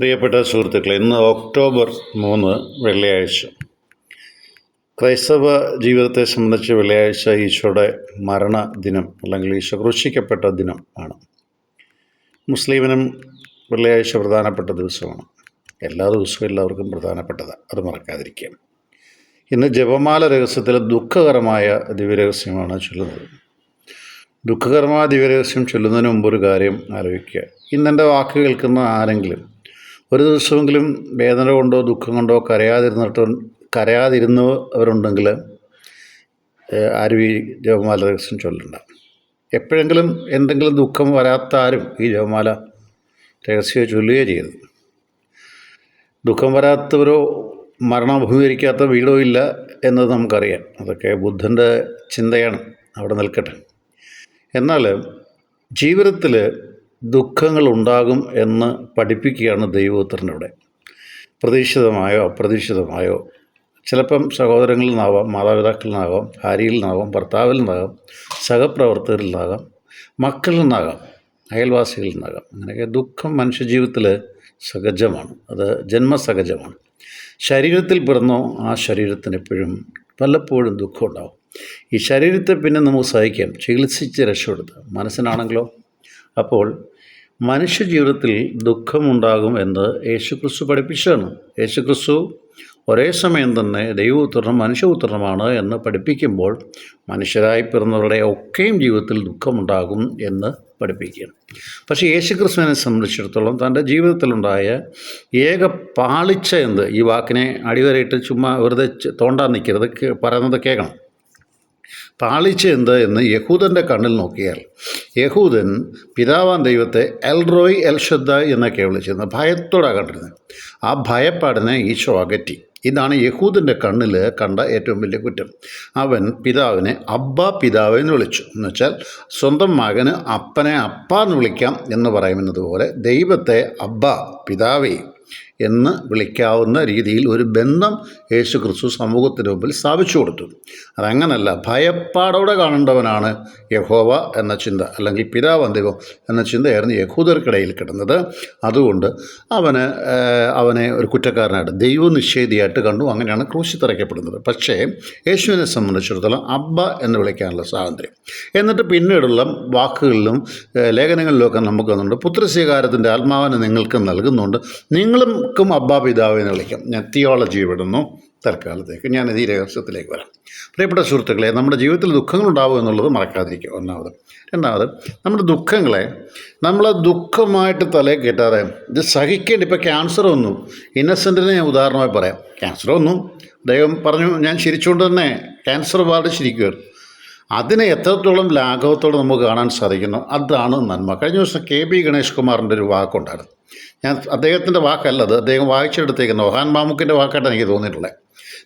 പ്രിയപ്പെട്ട സുഹൃത്തുക്കളെ ഇന്ന് ഒക്ടോബർ മൂന്ന് വെള്ളിയാഴ്ച. ക്രൈസ്തവ ജീവിതത്തെ സംബന്ധിച്ച് വെള്ളിയാഴ്ച ഈശോയുടെ മരണ ദിനം അല്ലെങ്കിൽ ഈശോ ക്രൂശിക്കപ്പെട്ട ദിനം ആണ്. മുസ്ലിമിനും വെള്ളിയാഴ്ച പ്രധാനപ്പെട്ട ദിവസമാണ്. എല്ലാ ദിവസവും എല്ലാവർക്കും പ്രധാനപ്പെട്ടതാണ് അത് മറക്കാതിരിക്കുക. ഇന്ന് ജപമാല രഹസ്യത്തിൽ ദുഃഖകരമായ ദിവ്യരഹസ്യമാണ് ചൊല്ലുന്നത്. ദുഃഖകരമായ ദിവ്യരഹസ്യം ചൊല്ലുന്നതിന് മുമ്പ് ഒരു കാര്യം ആലോചിക്കുക. ഇന്നെന്റെ വാക്ക് കേൾക്കുന്ന ആരെങ്കിലും ഒരു ദിവസമെങ്കിലും വേദന കൊണ്ടോ ദുഃഖം കൊണ്ടോ കരയാതിരുന്നിട്ട് കരയാതിരുന്നവരുണ്ടെങ്കിൽ ആരും ഈ ജപമാല രഹസ്യം ചൊല്ലണ്ട. എപ്പോഴെങ്കിലും എന്തെങ്കിലും ദുഃഖം വരാത്ത ആരും ഈ ജപമാല രഹസ്യം ചൊല്ലുകയോ ചെയ്യുന്നു ദുഃഖം വരാത്തവരോ മരണം അഭിമുഖീകരിക്കാത്ത വീടോ ഇല്ല എന്നത് നമുക്കറിയാം. അതൊക്കെ ബുദ്ധന്റെ ചിന്തയാണ്. അവിടെ നിൽക്കട്ടെ. എന്നാൽ ജീവിതത്തിൽ ദുഃഖങ്ങൾ ഉണ്ടാകും എന്ന് പഠിപ്പിക്കുകയാണ് ദൈവോത്തരനിവിടെ പ്രതീക്ഷിതമായോ അപ്രതീക്ഷിതമായോ? ചിലപ്പം സഹോദരങ്ങളിൽ നിന്നാവാം മാതാപിതാക്കളിൽ നിന്നാകാം ഭാര്യയിൽ നിന്നാകാം ഭർത്താവിൽ നിന്നാകാം സഹപ്രവർത്തകരിൽ നിന്നാകാം മക്കളിൽ നിന്നാകാം അയൽവാസികളിൽ നിന്നാകാം അങ്ങനെയൊക്കെ ദുഃഖം മനുഷ്യജീവിതത്തിൽ സഹജമാണ്. അത് ജന്മസഹജമാണ്. ശരീരത്തിൽ പിറന്നോ ആ ശരീരത്തിന് എപ്പോഴും പലപ്പോഴും ദുഃഖം ഉണ്ടാവും ഈ ശരീരത്തെ പിന്നെ നമുക്ക് സഹിക്കാം. ചികിത്സിച്ച് രക്ഷപ്പെടുത്താം. മനസ്സിനാണെങ്കിലോ? അപ്പോൾ മനുഷ്യ ജീവിതത്തിൽ ദുഃഖമുണ്ടാകും എന്ന് യേശുക്രിസ്തു പഠിപ്പിച്ചതാണ്. യേശുക്രിസ്തു ഒരേ സമയം തന്നെ ദൈവപുത്രനും മനുഷ്യപുത്രനുമാണ് എന്ന് പഠിപ്പിക്കുമ്പോൾ മനുഷ്യരായി പിറന്നവരുടെ ഒക്കെയും ജീവിതത്തിൽ ദുഃഖമുണ്ടാകും എന്ന് പഠിപ്പിക്കുകയാണ്. പക്ഷേ യേശുക്രിസ്തുവിനെ സംബന്ധിച്ചിടത്തോളം തന്റെ ജീവിതത്തിലുണ്ടായ ഏക പാളിച്ച എന്ത്? ഈ വാക്കിനെ അടിവരയിട്ട് ചുമ്മാ വെറുതെ തോണ്ടാൻ നിൽക്കരുത്. പറയുന്നത് കേൾക്കണം. പാളിച്ച എന്ത് എന്ന് യഹൂദന്റെ കണ്ണിൽ നോക്കിയാൽ. യഹൂദൻ പിതാവാൻ ദൈവത്തെ എൽ റോയ് എൽ ശ്രദ്ധ എന്നൊക്കെ വിളിച്ചിരുന്നത്. ഭയത്തോടെ കണ്ടിരുന്നത്. ആ ഭയപ്പാടിനെ ഈശോ അകറ്റി. ഇതാണ് യഹൂദന്റെ കണ്ണിൽ കണ്ട ഏറ്റവും വലിയ കുറ്റം. അവൻ പിതാവിനെ അബ്ബ പിതാവ് എന്ന് വിളിച്ചു. എന്ന് വെച്ചാൽ സ്വന്തം മകന് അപ്പനെ അപ്പ എന്ന് വിളിക്കാം എന്ന് പറയുന്നതുപോലെ ദൈവത്തെ അബ്ബ പിതാവേ എന്ന് വിളിക്കാവുന്ന രീതിയിൽ ഒരു ബന്ധം യേശു ക്രിസ്തു സമൂഹത്തിന് മുമ്പിൽ സ്ഥാപിച്ചു കൊടുത്തു. അതങ്ങനല്ല ഭയപ്പാടോടെ കാണേണ്ടവനാണ് യഹോവ എന്ന ചിന്ത അല്ലെങ്കിൽ പിതാവ് ദൈവം എന്ന ചിന്തയായിരുന്നു യഹൂദർക്കിടയിൽ കിടന്നത്. അതുകൊണ്ട് അവന് അവനെ ഒരു കുറ്റക്കാരനായിട്ട് ദൈവനിഷേധിയായിട്ട് കണ്ടു. അങ്ങനെയാണ് ക്രൂശി തറയ്ക്കപ്പെടുന്നത്. പക്ഷേ യേശുവിനെ സംബന്ധിച്ചിടത്തോളം അബ്ബ എന്ന് വിളിക്കാനുള്ള സ്വാതന്ത്ര്യം. എന്നിട്ട് പിന്നീടുള്ള വാക്കുകളിലും ലേഖനങ്ങളിലും ലേഖനങ്ങളിലുമൊക്കെ നമുക്ക് വന്നിട്ടുണ്ട് പുത്രസ്വീകാരത്തിന്റെ ആത്മാവിനെ നിങ്ങൾക്ക് നൽകുന്നുണ്ട് നിങ്ങൾക്കും അബ്ബാ പിതാവ് എന്ന് വിളിക്കാം. ഞാൻ തിയോളജി വിടുന്നു തൽക്കാലത്തേക്ക്. ഞാൻ ഈ രഹസ്യത്തിലേക്ക് വരാം. പ്രിയപ്പെട്ട സുഹൃത്തുക്കളെ നമ്മുടെ ജീവിതത്തിൽ ദുഃഖങ്ങളുണ്ടാവും എന്നുള്ളത് മറക്കാതിരിക്കുക. ഒന്നാമത്. രണ്ടാമത് നമ്മുടെ ദുഃഖങ്ങളെ നമ്മൾ ദുഃഖമായിട്ട് തലയിൽ കയറ്റാതെ ഇത് സഹിക്കേണ്ട ഇപ്പോൾ ക്യാൻസർ വന്നു. ഇന്നസെന്റിനെ ഞാൻ ഉദാഹരണമായി പറയാം. ക്യാൻസർ വന്നു. ദൈവം പറഞ്ഞു ഞാൻ ചിരിച്ചുകൊണ്ട് തന്നെ ക്യാൻസർ ബാധിച്ചിരിക്കുകയാണ്. അതിനെ എത്രത്തോളം ലാഘവത്തോടെ നമുക്ക് കാണാൻ സാധിക്കുന്നു അതാണ് നന്മ. കഴിഞ്ഞ ദിവസം കെ ബി ഗണേഷ് കുമാറിന്റെ ഒരു വാക്കുണ്ടായിരുന്നു. ഞാൻ അദ്ദേഹത്തിന്റെ വാക്കല്ലത് അദ്ദേഹം വായിച്ചെടുത്തേക്കുന്ന ഒഹാൻ മാമുക്കിന്റെ വാക്കായിട്ടാണ് എനിക്ക് തോന്നിയിട്ടുള്ളത്.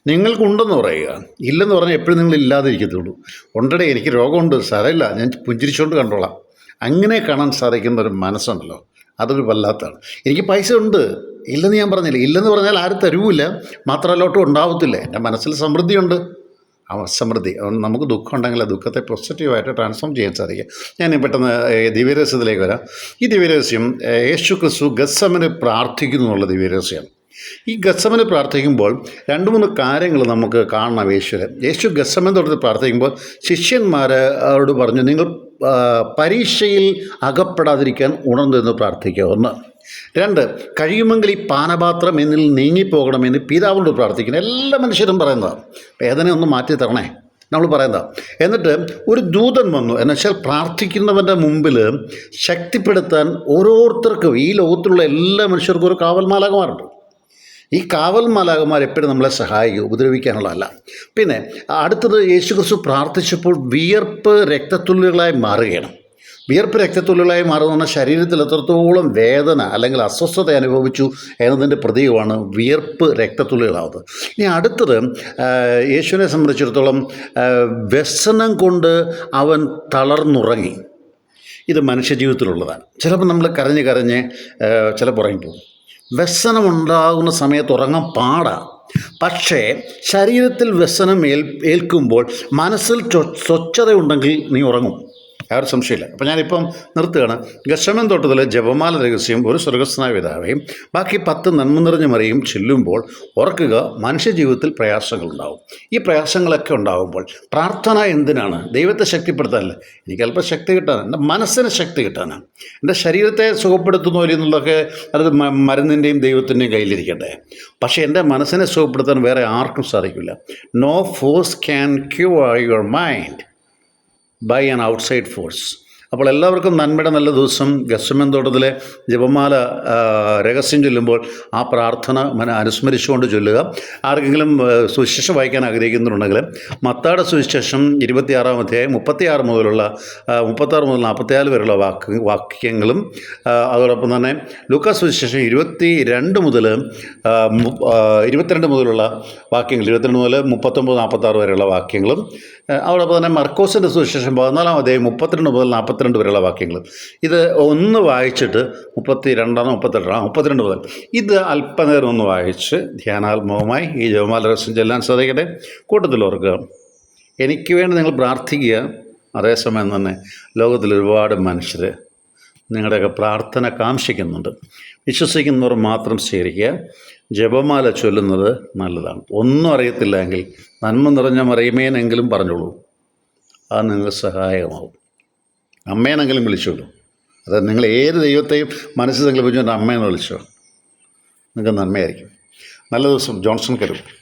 നിങ്ങൾക്കുണ്ടെന്ന് പറയുക ഇല്ലെന്ന് പറഞ്ഞാൽ എപ്പോഴും നിങ്ങൾ ഇല്ലാതിരിക്കത്തുള്ളൂ. ഉണ്ടടേ എനിക്ക് രോഗമുണ്ട് സാരമില്ല ഞാൻ പുഞ്ചിരിച്ചുകൊണ്ട് കണ്ടോളാം. അങ്ങനെ കാണാൻ സാധിക്കുന്ന ഒരു മനസ്സുണ്ടല്ലോ അതൊരു വല്ലാത്തതാണ് എനിക്ക് പൈസ ഉണ്ട് ഇല്ലെന്ന് ഞാൻ പറഞ്ഞില്ല. ഇല്ലെന്ന് പറഞ്ഞാൽ ആരും തരുവില്ല മാത്രമല്ല ഒട്ടും ഉണ്ടാവത്തില്ല. എന്റെ മനസ്സിൽ സമൃദ്ധിയുണ്ട്. സമൃദ്ധി അതുകൊണ്ട് നമുക്ക് ദുഃഖം ഉണ്ടെങ്കിൽ ആ ദുഃഖത്തെ പോസിറ്റീവായിട്ട് ട്രാൻസ്ഫോം ചെയ്യാൻ സാധിക്കും. ഞാൻ പെട്ടെന്ന് ദിവ്യരഹസ്യത്തിലേക്ക് വരാം. ഈ ദിവ്യരഹസ്യം യേശു ക്രിസ്തു ഗസ്സമന് പ്രാർത്ഥിക്കുന്നു എന്നുള്ള ദിവ്യരഹസ്യമാണ് ഈ ഗസമന് പ്രാർത്ഥിക്കുമ്പോൾ രണ്ട് മൂന്ന് കാര്യങ്ങൾ നമുക്ക് കാണണം യേശുവിനെ യേശു ഗസ്സമൻ തൊട്ട് പ്രാർത്ഥിക്കുമ്പോൾ ശിഷ്യന്മാർ അവരോട് പറഞ്ഞു നിങ്ങൾ പരീക്ഷയിൽ അകപ്പെടാതിരിക്കാൻ ഉണർന്നു എന്ന് പ്രാർത്ഥിക്കുക. ഒന്ന്. രണ്ട് കഴിയുമെങ്കിൽ ഈ പാനപാത്രം എന്നിൽ നീങ്ങിപ്പോകണമെന്ന് പിതാവിനോട് പ്രാർത്ഥിക്കുന്നു. എല്ലാ മനുഷ്യരും പറയുന്നതാണ് വേദന ഒന്ന് മാറ്റി തരണേ. നമ്മൾ പറയുന്നതാണ് എന്നിട്ട് ഒരു ദൂതൻ വന്നു. എന്നുവെച്ചാൽ പ്രാർത്ഥിക്കുന്നവന്റെ മുമ്പിൽ ശക്തിപ്പെടുത്താൻ ഓരോരുത്തർക്കും ഈ ലോകത്തിലുള്ള എല്ലാ മനുഷ്യർക്കും ഒരു കാവൽ മാലാകമാരുണ്ട് ഈ കാവൽ എപ്പോഴും നമ്മളെ സഹായിക്കും ഉപദ്രവിക്കാനുള്ളതല്ല. പിന്നെ അടുത്തത് യേശുക്രിസ്തു പ്രാർത്ഥിച്ചപ്പോൾ വിയർപ്പ് രക്തത്തുള്ളികളായി മാറുകയാണ്. വിയർപ്പ് രക്തത്തുള്ളികളായി മാറുന്ന ശരീരത്തിൽ എത്രത്തോളം വേദന അല്ലെങ്കിൽ അസ്വസ്ഥത അനുഭവിച്ചു എന്നതിന്റെ പ്രതീകമാണ് വിയർപ്പ് രക്തത്തുള്ളികളാവുന്നത് ഇനി അടുത്തത് യേശുവിനെ സംബന്ധിച്ചിടത്തോളം വ്യസനം കൊണ്ട് അവൻ തളർന്നുറങ്ങി. ഇത് മനുഷ്യജീവിതത്തിലുള്ളതാണ്. ചിലപ്പോൾ നമ്മൾ കരഞ്ഞ് കരഞ്ഞ് ചിലപ്പോൾ ഉറങ്ങിപ്പോകും. വ്യസനമുണ്ടാകുന്ന സമയത്ത് ഉറങ്ങാൻ പാടാണ് പക്ഷേ ശരീരത്തിൽ വ്യസനം ഏൽ ഏൽക്കുമ്പോൾ മനസ്സിൽ സ്വച്ഛതയുണ്ടെങ്കിൽ നീ ഉറങ്ങും. യാതൊരു സംശയമില്ല. അപ്പം ഞാനിപ്പം നിർത്തുകയാണ്. ഗശമൻ തോട്ടത്തിലെ ജപമാല രഹസ്യം ഒരു സ്വർഗസ്നായ പിതാവേയും ബാക്കി പത്ത് നന്മ നിറഞ്ഞ മറിയും ചെല്ലുമ്പോൾ ഓർക്കുക മനുഷ്യജീവിതത്തിൽ പ്രയാസങ്ങളുണ്ടാവും. ഈ പ്രയാസങ്ങളൊക്കെ ഉണ്ടാകുമ്പോൾ പ്രാർത്ഥന എന്തിനാണ്? ദൈവത്തെ ശക്തിപ്പെടുത്താനല്ല? എനിക്ക് അല്പം ശക്തി കിട്ടാനാണ്. എന്റെ മനസ്സിന് ശക്തി കിട്ടാനാണ്. എന്റെ ശരീരത്തെ സുഖപ്പെടുത്തുന്നു എന്നുള്ളതൊക്കെ അത് മരുന്നിന്റെയും ദൈവത്തിന്റെയും കയ്യിലിരിക്കട്ടെ. പക്ഷേ എന്റെ മനസ്സിനെ സുഖപ്പെടുത്താൻ വേറെ ആർക്കും സാധിക്കില്ല. No force can cure your mind by an outside force അപ്പോൾ എല്ലാവർക്കും നന്മയുടെ നല്ല ദിവസം. ഗസ്മൻ തോട്ടത്തിലെ ജപമാല രഹസ്യം ചൊല്ലുമ്പോൾ ആ പ്രാർത്ഥന മന അനുസ്മരിച്ചുകൊണ്ട് ചൊല്ലുക. ആർക്കെങ്കിലും സുവിശേഷം വായിക്കാൻ ആഗ്രഹിക്കുന്നുണ്ടെങ്കിൽ മത്താടെ സുവിശേഷം ഇരുപത്തിയാറാം അധ്യായം മുപ്പത്തിയാറ് മുതലുള്ള മുപ്പത്താറ് മുതൽ നാൽപ്പത്തിനാല് വരെയുള്ള വാക്ക് വാക്യങ്ങളും അതോടൊപ്പം തന്നെ ലുക്ക സുവിശേഷം ഇരുപത്തി രണ്ട് മുതൽ ഇരുപത്തിരണ്ട് മുതലുള്ള വാക്യങ്ങൾ ഇരുപത്തിരണ്ട് മുതൽ മുപ്പത്തൊമ്പത് നാൽപ്പത്താറ് വരെയുള്ള വാക്യങ്ങളും അതോടൊപ്പം തന്നെ മർക്കോസിന്റെ സുവിശേഷം പതിനാലാം അധ്യായം മുപ്പത്തിരണ്ട് മുതൽ നാൽപ്പത്തിരണ്ട് വരെയുള്ള വാക്യങ്ങൾ. ഇത് ഒന്ന് വായിച്ചിട്ട് മുപ്പത്തി രണ്ടാണോ മുപ്പത്തെട്ടാം മുപ്പത്തിരണ്ട് മുതൽ. ഇത് അല്പനേരം ഒന്ന് വായിച്ച് ധ്യാനാത്മകമായി ഈ ജവമാല രസം ചെല്ലാൻ സാധിക്കട്ടെ കൂട്ടത്തിൽ ഓർക്കുക എനിക്ക് വേണ്ടി നിങ്ങൾ പ്രാർത്ഥിക്കുക. അതേസമയം തന്നെ ലോകത്തിൽ ഒരുപാട് മനുഷ്യർ നിങ്ങളുടെയൊക്കെ പ്രാർത്ഥന കാംക്ഷിക്കുന്നുണ്ട്. വിശ്വസിക്കുന്നവർ മാത്രം സ്വീകരിക്കുക. ജപമാല ചൊല്ലുന്നത് നല്ലതാണ്. ഒന്നും അറിയത്തില്ല എങ്കിൽ നന്മ നിറഞ്ഞ മറിയമേനെങ്കിലും പറഞ്ഞോളൂ. അത് നിങ്ങൾക്ക് സഹായകമാവും അമ്മേനെങ്കിലും വിളിച്ചോളൂ. അത് നിങ്ങൾ ഏത് ദൈവത്തെയും മനസ്സിൽ സങ്കല്പിച്ചുകൊണ്ട് അമ്മേനെ വിളിച്ചോ നിങ്ങൾക്ക് നന്മയായിരിക്കും. നല്ല ദിവസം. ജോൺസൺ കരുവും